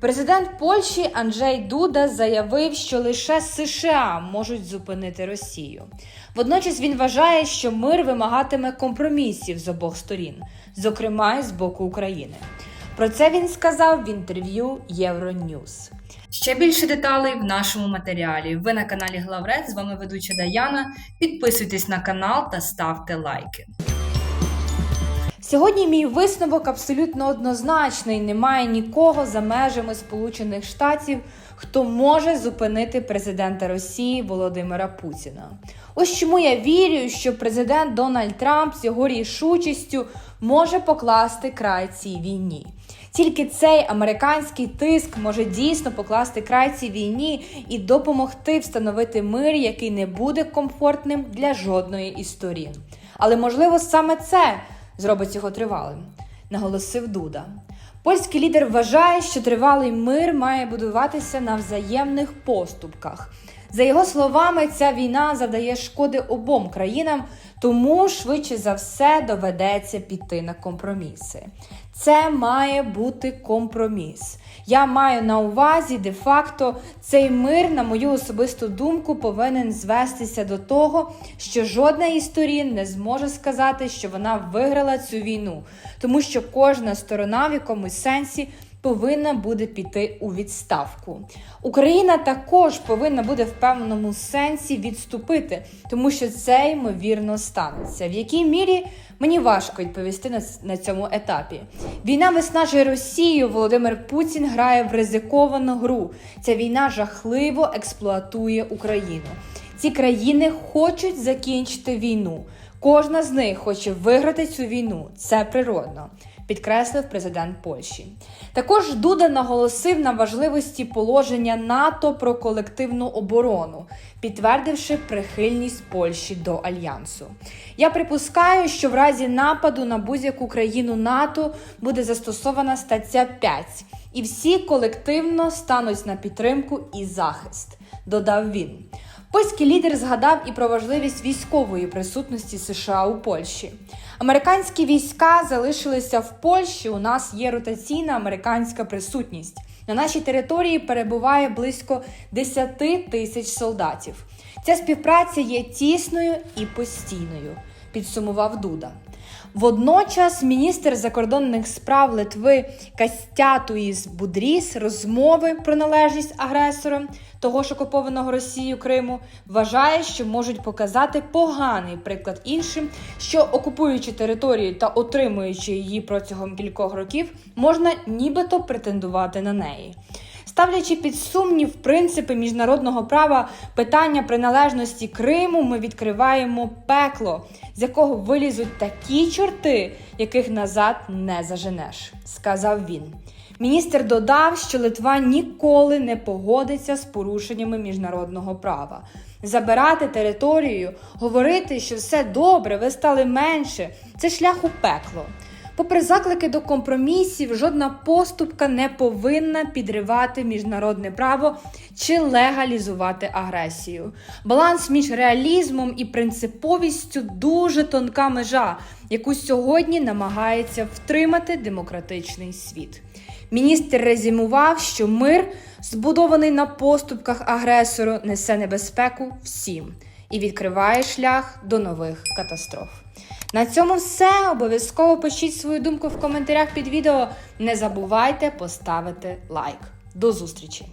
Президент Польщі Анджей Дуда заявив, що лише США можуть зупинити Росію. Водночас він вважає, що мир вимагатиме компромісів з обох сторін, зокрема й з боку України. Про це він сказав в інтерв'ю Євроньюз. Ще більше деталей в нашому матеріалі. Ви на каналі Главред. З вами ведуча Даяна. Підписуйтесь на канал та ставте лайки. Сьогодні мій висновок абсолютно однозначний. Немає нікого за межами Сполучених Штатів, хто може зупинити президента Росії Володимира Путіна. Ось чому я вірю, що президент Дональд Трамп з його рішучістю може покласти край цій війні. Тільки цей американський тиск може дійсно покласти край цій війні і допомогти встановити мир, який не буде комфортним для жодної із сторін. Але можливо саме це зробить його тривалим, наголосив Дуда. Польський лідер вважає, що тривалий мир має будуватися на взаємних поступках. За його словами, ця війна завдає шкоди обом країнам, тому швидше за все доведеться піти на компроміси. Це має бути компроміс. Я маю на увазі, де-факто, цей мир, на мою особисту думку, повинен звестися до того, що жодна із сторін не зможе сказати, що вона виграла цю війну, тому що кожна сторона в якомусь сенсі повинна буде піти у відставку. Україна також повинна буде в певному сенсі відступити, тому що це ймовірно станеться. В якій мірі мені важко відповісти на, цьому етапі. Війна виснажує Росію. Володимир Путін грає в ризиковану гру. Ця війна жахливо експлуатує Україну. Ці країни хочуть закінчити війну. Кожна з них хоче виграти цю війну. Це природно підкреслив президент Польщі. Також Дуда наголосив на важливості положення НАТО про колективну оборону, підтвердивши прихильність Польщі до альянсу. Я припускаю, що в разі нападу на будь-яку країну НАТО буде застосована стаття 5, і всі колективно стануть на підтримку і захист, додав він. Польський лідер згадав і про важливість військової присутності США у Польщі. Американські війська залишилися в Польщі. У нас є ротаційна американська присутність. На нашій території перебуває близько 10 тисяч солдатів. Ця співпраця є тісною і постійною, підсумував Дуда. Водночас міністр закордонних справ Литви Кастятуїс Будріс розмови про належність агресорам того ж окупованого Росією Криму вважає, що можуть показати поганий приклад іншим, що окупуючи територію та отримуючи її протягом кількох років, можна нібито претендувати на неї. Ставлячи під сумнів принципи міжнародного права питання приналежності Криму, ми відкриваємо пекло, з якого вилізуть такі чорти, яких назад не заженеш, сказав він. Міністр додав, що Литва ніколи не погодиться з порушеннями міжнародного права. Забирати територію, говорити, що все добре, ви стали менше це шлях у пекло. Попри заклики до компромісів, жодна поступка не повинна підривати міжнародне право чи легалізувати агресію. Баланс між реалізмом і принциповістю дуже тонка межа, яку сьогодні намагається втримати демократичний світ. Міністр резюмував, що мир, збудований на поступках агресору, несе небезпеку всім і відкриває шлях до нових катастроф. На цьому все. Обов'язково пишіть свою думку в коментарях під відео. Не забувайте поставити лайк. До зустрічі!